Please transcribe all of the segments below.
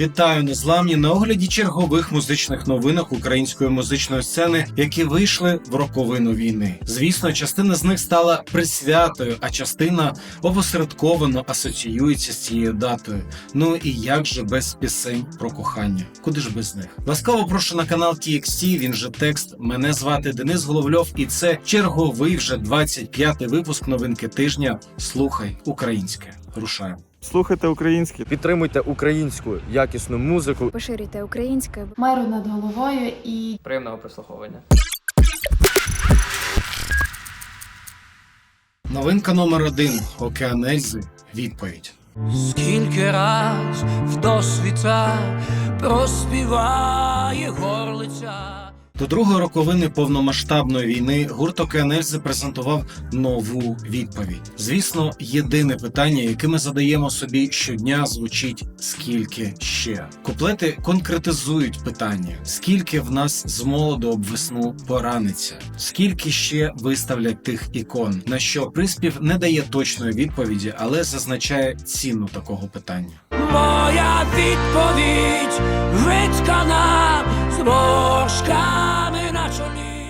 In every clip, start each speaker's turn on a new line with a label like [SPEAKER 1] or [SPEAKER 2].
[SPEAKER 1] Вітаю незламні на огляді чергових музичних новинок української музичної сцени, які вийшли в роковину війни. Звісно, частина з них стала присвятою, а частина опосередковано асоціюється з цією датою. Ну і як же без пісень про кохання? Куди ж без них? Ласкаво прошу на канал TXT, Він же текст. Мене звати Денис Головльов, і це черговий вже 25-й випуск новинки тижня. Слухай українське. Рушаємо.
[SPEAKER 2] Слухайте українське.
[SPEAKER 3] Підтримуйте українську якісну музику.
[SPEAKER 4] Поширюйте українське.
[SPEAKER 5] миру над головою і
[SPEAKER 6] Приємного прослуховування.
[SPEAKER 1] Новинка номер один Океан Ельзи. Відповідь.
[SPEAKER 7] Скільки раз в досвіта проспіває горлиця.
[SPEAKER 1] До другої роковини повномасштабної війни гурт «Океан презентував нову відповідь. Звісно, єдине питання, яке ми задаємо собі щодня, звучить скільки ще. Куплети конкретизують питання: скільки в нас з молоду об весну пораниться, скільки ще виставлять тих ікон. На що приспів не дає точної відповіді, але зазначає ціну такого питання.
[SPEAKER 7] Моя відповідь виткана зморшками на чолі.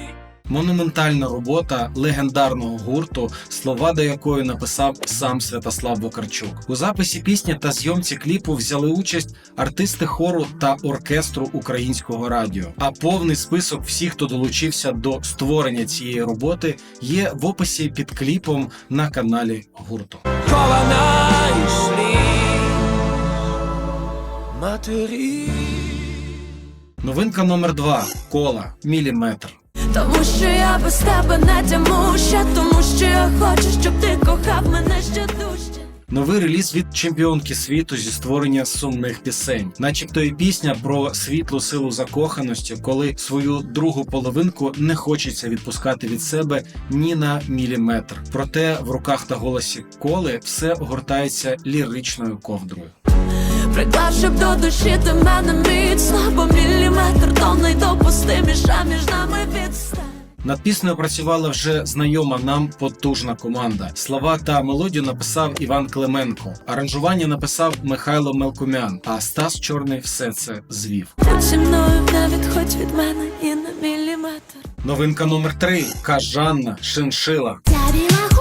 [SPEAKER 1] Монументальна робота легендарного гурту, слова до якої написав сам Святослав Вокарчук. У записі пісні та зйомці кліпу взяли участь артисти хору та оркестру українського радіо. А повний список всіх, хто долучився до створення цієї роботи, є в описі під кліпом на каналі гурту.
[SPEAKER 7] Матері.
[SPEAKER 1] Новинка номер 2 кола міліметр.
[SPEAKER 4] Тому що я без тебе не тяму ще, тому що я хочу, щоб ти кохав мене ще дужче.
[SPEAKER 1] Новий реліз від чемпіонки світу зі створення сумних пісень, начебто і пісня про світлу силу закоханості, коли свою другу половинку не хочеться відпускати від себе ні на міліметр. Проте в руках та голосі коли все огортається ліричною ковдрою.
[SPEAKER 4] Приклав, щоб до душі ти мене міцно, бо міліметр то найдопустиміша між нами відстань.
[SPEAKER 1] Над піснею працювала вже знайома нам потужна команда. Слова та мелодію написав Іван Клименко. Аранжування написав Михайло Мелкумян. А Стас Чорний все це звів.
[SPEAKER 4] Будь зі мною не відходь від мене і на міліметр.
[SPEAKER 1] Новинка номер 3 Кажанна Шиншила.
[SPEAKER 8] Ця біла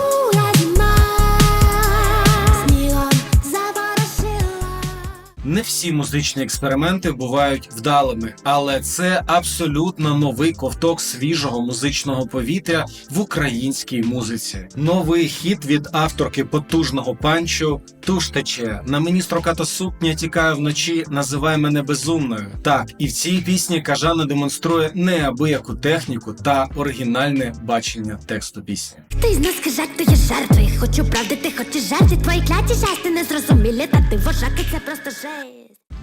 [SPEAKER 1] Не всі музичні експерименти бувають вдалими, але це абсолютно новий ковток свіжого музичного повітря в українській музиці. Новий хіт від авторки потужного панчу Туш тече. На мені строката сукня тікає вночі, називай мене безумною. Так, і в цій пісні Кажана демонструє неабияку техніку та оригінальне бачення тексту пісні.
[SPEAKER 8] Ти з нас хижак, ти є жертви. Хочу правди, ти хочеш жертви. Твої кляті жести не зрозумілі, та ти вожаки, це просто жесть.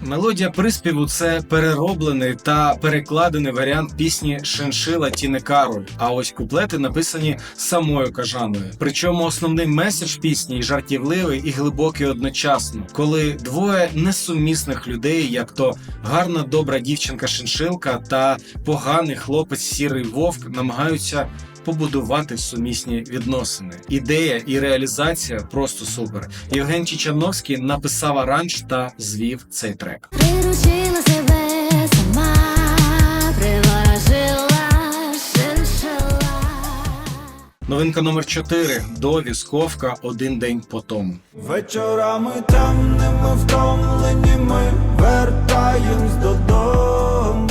[SPEAKER 1] Мелодія приспіву це перероблений та перекладений варіант пісні Шиншила Тіни Кароль. А ось куплети написані самою кажаною. Причому основний меседж пісні жартівливий і глибокий одночасно, коли двоє несумісних людей, як то гарна добра дівчинка Шиншилка та поганий хлопець Сірий Вовк, намагаються. Побудувати сумісні відносини. Ідея і реалізація просто супер. Євген Чичановський написав аранж та звів цей трек.
[SPEAKER 8] Приручила себе сама, приворожила.
[SPEAKER 1] Новинка номер 4 Дові Сковка один день по тому.
[SPEAKER 9] Вечорами темними втомлені ми вертаємось додому.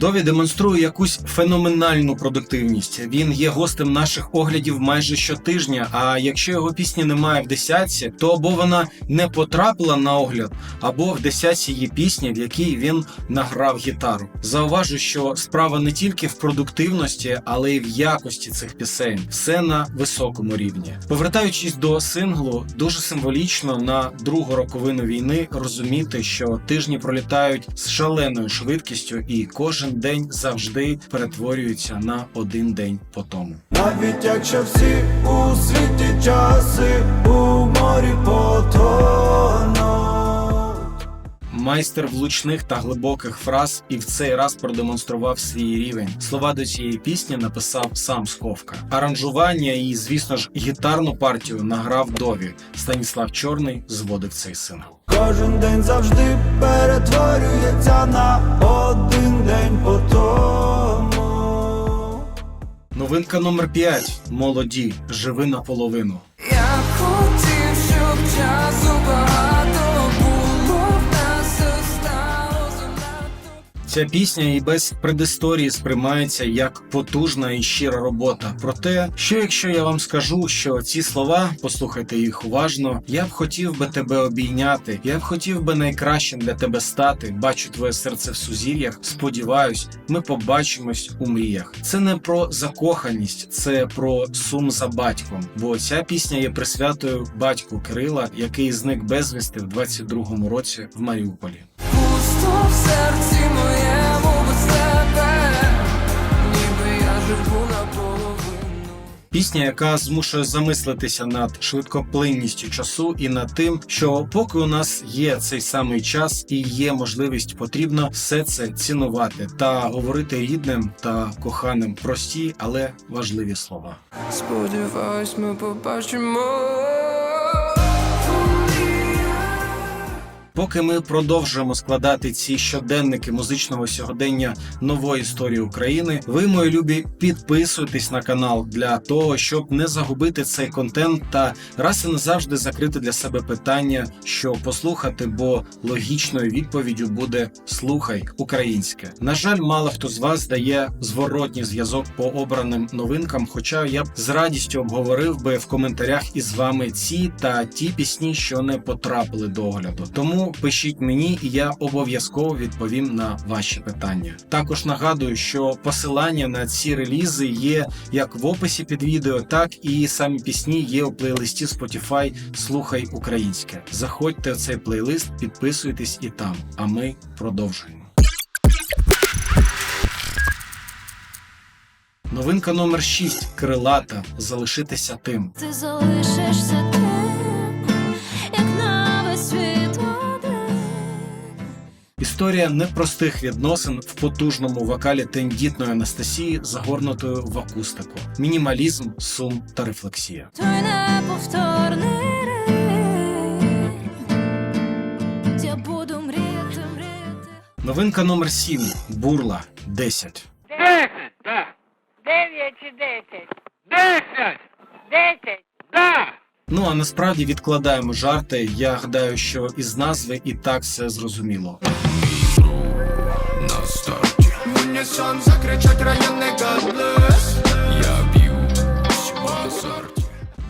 [SPEAKER 1] Дові демонструє якусь феноменальну продуктивність. Він є гостем наших оглядів майже щотижня. А якщо його пісні немає в десятці, то або вона не потрапила на огляд, або в десятці є пісні, в якій він награв гітару. Зауважу, що справа не тільки в продуктивності, але й в якості цих пісень. Все на високому рівні. Повертаючись до синглу, дуже символічно на другу роковину війни розуміти, що тижні пролітають з шаленою швидкістю, і кожен день завжди перетворюється на один день по тому.
[SPEAKER 9] Навіть якщо всі у світі часи у морі потонуть.
[SPEAKER 1] Майстер влучних та глибоких фраз і в цей раз продемонстрував свій рівень. Слова до цієї пісні написав сам Сковка. Аранжування і, звісно ж, гітарну партію награв Дові. Станіслав Чорний зводив цей сингл.
[SPEAKER 9] Кожен день завжди перетворюється
[SPEAKER 1] Новинка номер 5. Молоді. Живи наполовину.
[SPEAKER 7] Я хотів, щоб часу
[SPEAKER 1] Ця пісня і без предісторії сприймається як потужна і щира робота. Проте, що якщо я вам скажу, що ці слова, послухайте їх уважно, я б хотів би тебе обійняти, я б хотів би найкращим для тебе стати. Бачу твоє серце в сузір'ях. Сподіваюсь, ми побачимось у мріях. Це не про закоханість, це про сум за батьком. Бо ця пісня є присвятою батьку Кирила, який зник безвісти в 22-му році в Маріуполі.
[SPEAKER 7] Пусто в серці
[SPEAKER 1] Пісня, яка змушує замислитися над швидкоплинністю часу і над тим, що поки у нас є цей самий час і є можливість, потрібно все це цінувати та говорити рідним та коханим прості, але важливі слова.
[SPEAKER 7] Сподіваюсь, ми побачимо.
[SPEAKER 1] Поки ми продовжуємо складати ці щоденники музичного сьогодення нової історії України, ви, мої любі, підписуйтесь на канал для того, щоб не загубити цей контент та раз і назавжди закрити для себе питання, що послухати, бо логічною відповіддю буде слухай українське. На жаль, мало хто з вас дає зворотній зв'язок по обраним новинкам. Хоча я б з радістю обговорив би в коментарях із вами ці та ті пісні, що не потрапили до огляду. Тому пишіть мені, і я обов'язково відповім на ваші питання. Також нагадую, що посилання на ці релізи є як в описі під відео, так і самі пісні є у плейлисті Spotify Слухай українське. Заходьте в цей плейлист, підписуйтесь і там. А ми продовжуємо. Новинка номер 6. Крилата. Залишитися тим.
[SPEAKER 8] Ти залишишся
[SPEAKER 1] Історія непростих відносин в потужному вокалі тендітної Анастасії, загорнутою в акустику, мінімалізм, сум та рефлексія.
[SPEAKER 8] Той неповторний ритм. Я буду мріяти, мріяти.
[SPEAKER 1] Новинка номер 7. Бурла 10.
[SPEAKER 2] Десять, так. Дев'ять чи десять? Десять! Десять? Да!
[SPEAKER 1] Ну а насправді відкладаємо жарти. Я гадаю, що із назви і так все зрозуміло.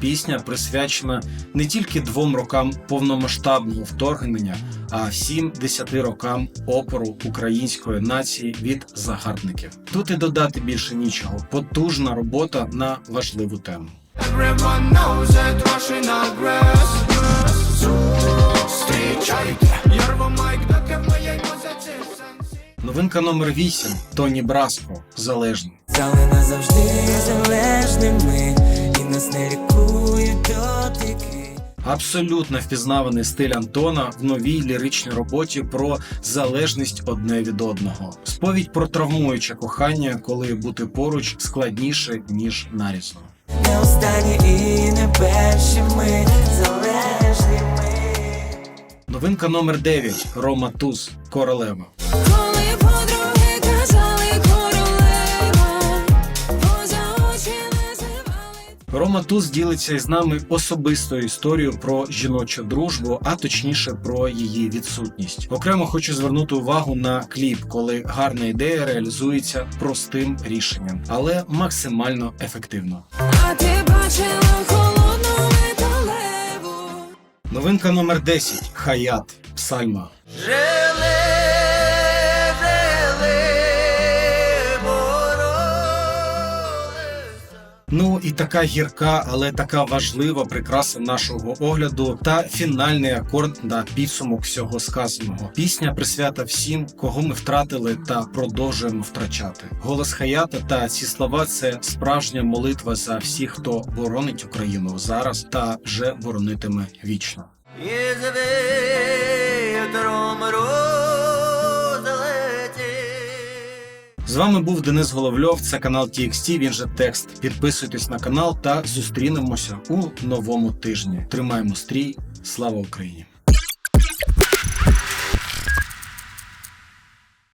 [SPEAKER 1] Пісня присвячена не тільки двом рокам повномасштабного вторгнення, а всім десяти рокам опору української нації від загарбників. Тут і додати більше нічого. Потужна робота на важливу тему.
[SPEAKER 9] Everyone knows that
[SPEAKER 1] Новинка номер 8. Тоні Браско. Залежний.
[SPEAKER 6] Стали назавжди залежними, і нас не лікують дотики.
[SPEAKER 1] Абсолютно впізнаваний стиль Антона в новій ліричній роботі про залежність одне від одного. Сповідь про травмуюче кохання, коли бути поруч складніше ніж нарізно.
[SPEAKER 6] Не останні і не перші ми залежні ми.
[SPEAKER 1] Новинка номер 9. Рома Туз. Королева. Туз ділиться із нами особистою історією про жіночу дружбу, а точніше про її відсутність. Окремо хочу звернути увагу на кліп, коли гарна ідея реалізується простим рішенням, але максимально ефективно.
[SPEAKER 4] А ти бачила холодну металеву
[SPEAKER 1] Новинка номер 10. Хаят. Псальма.
[SPEAKER 6] Жили,
[SPEAKER 1] Ну і така гірка, але така важлива прикраса нашого огляду та фінальний акорд на підсумок всього сказаного. Пісня присвята всім, кого ми втратили та продовжуємо втрачати. Голос Хаята та ці слова це справжня молитва за всіх, хто боронить Україну зараз та вже боронитиме вічно. Вами був Денис Головльов. Це канал TXT, Він же текст. Підписуйтесь на канал та зустрінемося у новому тижні. Тримаємо стрій. Слава Україні!